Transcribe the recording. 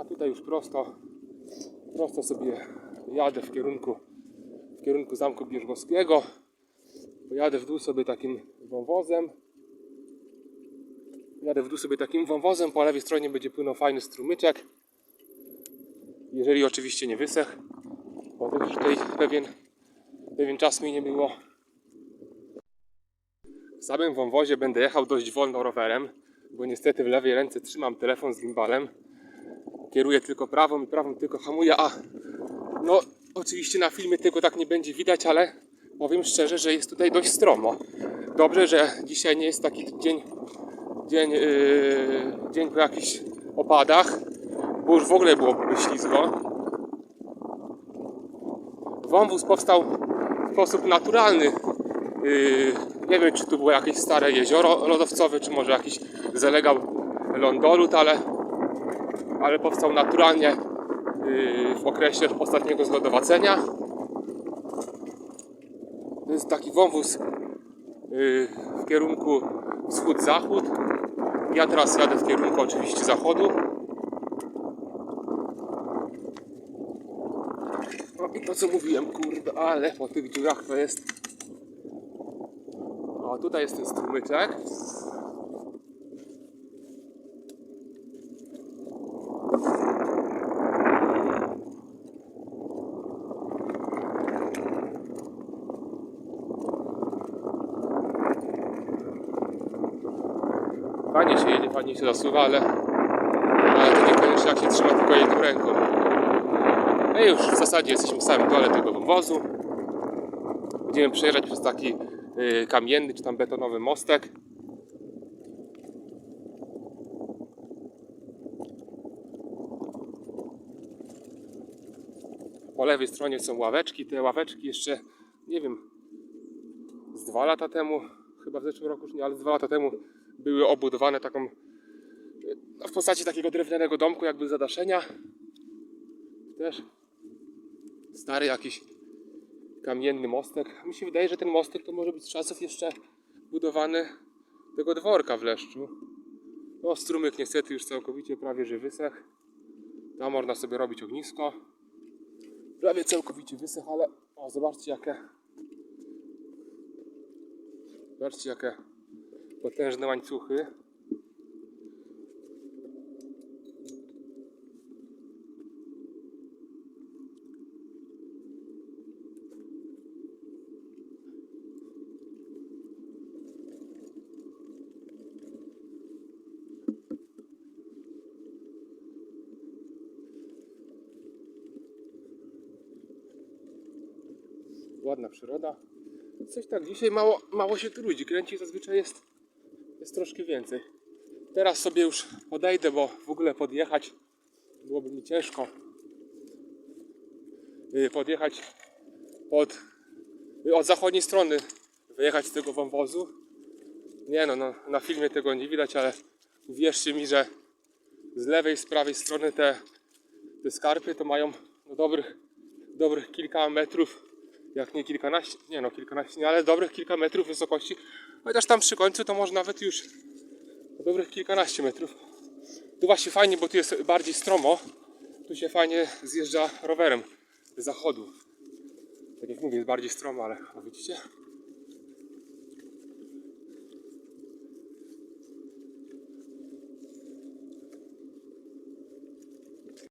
A tutaj już prosto, prosto sobie jadę w kierunku, w kierunku Zamku Bierzgowskiego. Pojadę w dół sobie takim wąwozem. Jadę w dół sobie takim wąwozem, po lewej stronie będzie płynął fajny strumyczek. Jeżeli oczywiście nie wysech, bo też tutaj pewien, pewien czas mi nie było. W samym wąwozie będę jechał dość wolno rowerem, bo niestety w lewej ręce trzymam telefon z gimbalem. Kieruję tylko prawą i prawą tylko hamuję, a no oczywiście na filmie tego tak nie będzie widać, ale powiem szczerze, że jest tutaj dość stromo. Dobrze, że dzisiaj nie jest taki dzień, dzień, yy, dzień po jakichś opadach, bo już w ogóle byłoby ślizgo. Wąwóz powstał w sposób naturalny. Yy, nie wiem, czy tu było jakieś stare jezioro lodowcowe, czy może jakiś zalegał lądolud, ale, ale powstał naturalnie yy, w okresie ostatniego zlodowacenia. To jest taki wąwóz yy, w kierunku wschód-zachód. Ja teraz jadę w kierunku oczywiście zachodu. No i to co mówiłem, kurde, ale po tych dziurach to jest. O, tutaj jest ten strumyczek. Fajnie się jedzie, fajnie się zasuwa, ale, ale to niekoniecznie jak się trzyma tylko jedną ręką. No i już w zasadzie jesteśmy w samym dole tego wąwozu. Będziemy przejeżdżać przez taki y, kamienny czy tam betonowy mostek. Po lewej stronie są ławeczki. Te ławeczki jeszcze, nie wiem, z dwa lata temu, chyba w zeszłym roku już nie, ale z dwa lata temu były obudowane taką no, w postaci takiego drewnianego domku, jakby zadaszenia. Też stary jakiś kamienny mostek. Mi się wydaje, że ten mostek to może być z czasów jeszcze budowany tego dworka w Leszczu. No strumyk niestety już całkowicie prawie że wysech. Tam można sobie robić ognisko. Prawie całkowicie wysech, ale o zobaczcie jakie zobaczcie jakie potężne łańcuchy. Ładna przyroda. Coś tak, dzisiaj mało, mało się tu ludzi kręci, zazwyczaj jest, jest troszkę więcej. Teraz sobie już podejdę, bo w ogóle podjechać byłoby mi ciężko. Yy, Podjechać pod, yy, od zachodniej strony, wyjechać z tego wąwozu. Nie no, no, na filmie tego nie widać, ale uwierzcie mi, że z lewej, z prawej strony te, te skarpy to mają no, dobrych, dobrych kilka metrów jak nie kilkanaście, nie no kilkanaście, nie, ale dobrych kilka metrów wysokości. Chociaż tam przy końcu to może nawet już dobrych kilkanaście metrów. Tu właśnie fajnie, bo tu jest bardziej stromo. Tu się fajnie zjeżdża rowerem z zachodu. Tak jak mówię, jest bardziej stromo, ale widzicie?